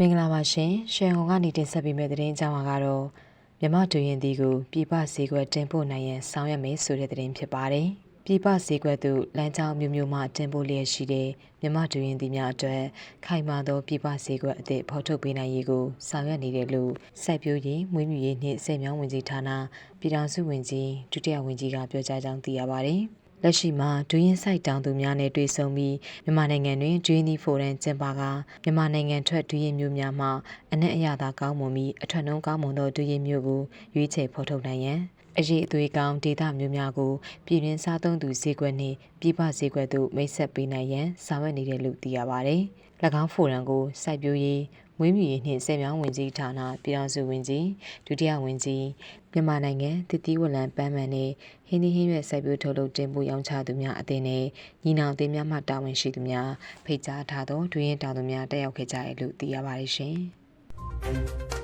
မင်္ဂလာပါရှင်ရှယ်ဟောင်းကနေတင်ဆက်ပေးမယ့်သတင်းအကြောင်းအရာကတော့မြမတူရင်ဒီကိုပြပဈေးကွက်တင်ပို့နိုင်ရန်ဆောင်ရွက်မယ်ဆိုတဲ့သတင်းဖြစ်ပါတယ်ပြပဈေးကွက်သို့လမ်းကြောင်းမျိုးမျိုးမှတင်ပို့လျက်ရှိတဲ့မြမတူရင်ဒီများအတွက်ခိုင်မာသောပြပဈေးကွက်အသစ်ဖော်ထုတ်ပေးနိုင်ရေးကိုဆောင်ရွက်နေတယ်လို့စိုက်ပျိုးရေးမွေးမြူရေးနှင့်စေမြောင်းဝင်ကြီးဌာနပြည်ထောင်စုဝန်ကြီးဒုတိယဝန်ကြီးကပြောကြားကြောင်းသိရပါတယ် လက်ရှိမှာဒူးရင်ဆိုင်တောင်သူများနဲ့တွေ့ဆုံပြီးမြန်မာနိုင်ငံတွင်ဒူးရင်ဒီဖိုရန်ကျင်းပကမြန်မာနိုင်ငံထွက်ဒူးရင်မျိုးများမှအနက်အရသာကောင်းမွန်ပြီးအထွတ်နှုံးကောင်းမွန်သောဒူးရင်မျိုးကိုရွေးချယ်ဖော်ထုတ်နိုင်ရန် အရေးအသွေးကောင်းဒေသမျိုးများကိုပြည်တွင်းစားသုံးသူဈေးကွက်နှင့်ပြည်ပဈေးကွက်သို့မိတ်ဆက်ပေးနိုင်ရန်ဆောင်ရွက်နေတယ်လို့သိရပါတယ်။၎င်းဖိုရန်ကိုစိုက်ပျိုးရေးမွေးမြူရေးနှင့်စေမြောင်းဝင်ကြီးဌာနပြည်ထောင်စုဝင်ကြီးဒုတိယဝင်ကြီးမြန်မာနိုင်ငံတည်တည်ဝလံပန်းမန်နဲ့ဟင်းသီးဟင်းရွက်စိုက်ပျိုးထုတ်လုပ်တင်ပို့ရောင်းချသူများအသင်းနဲ့ညီနောင်အသင်းများမှတာဝန်ရှိသူများဖိတ်ကြားထားသောဒွေရင်တောင်သူများတက်ရောက်ခဲ့ကြတယ်လို့သိရပါတယ်ရှင်။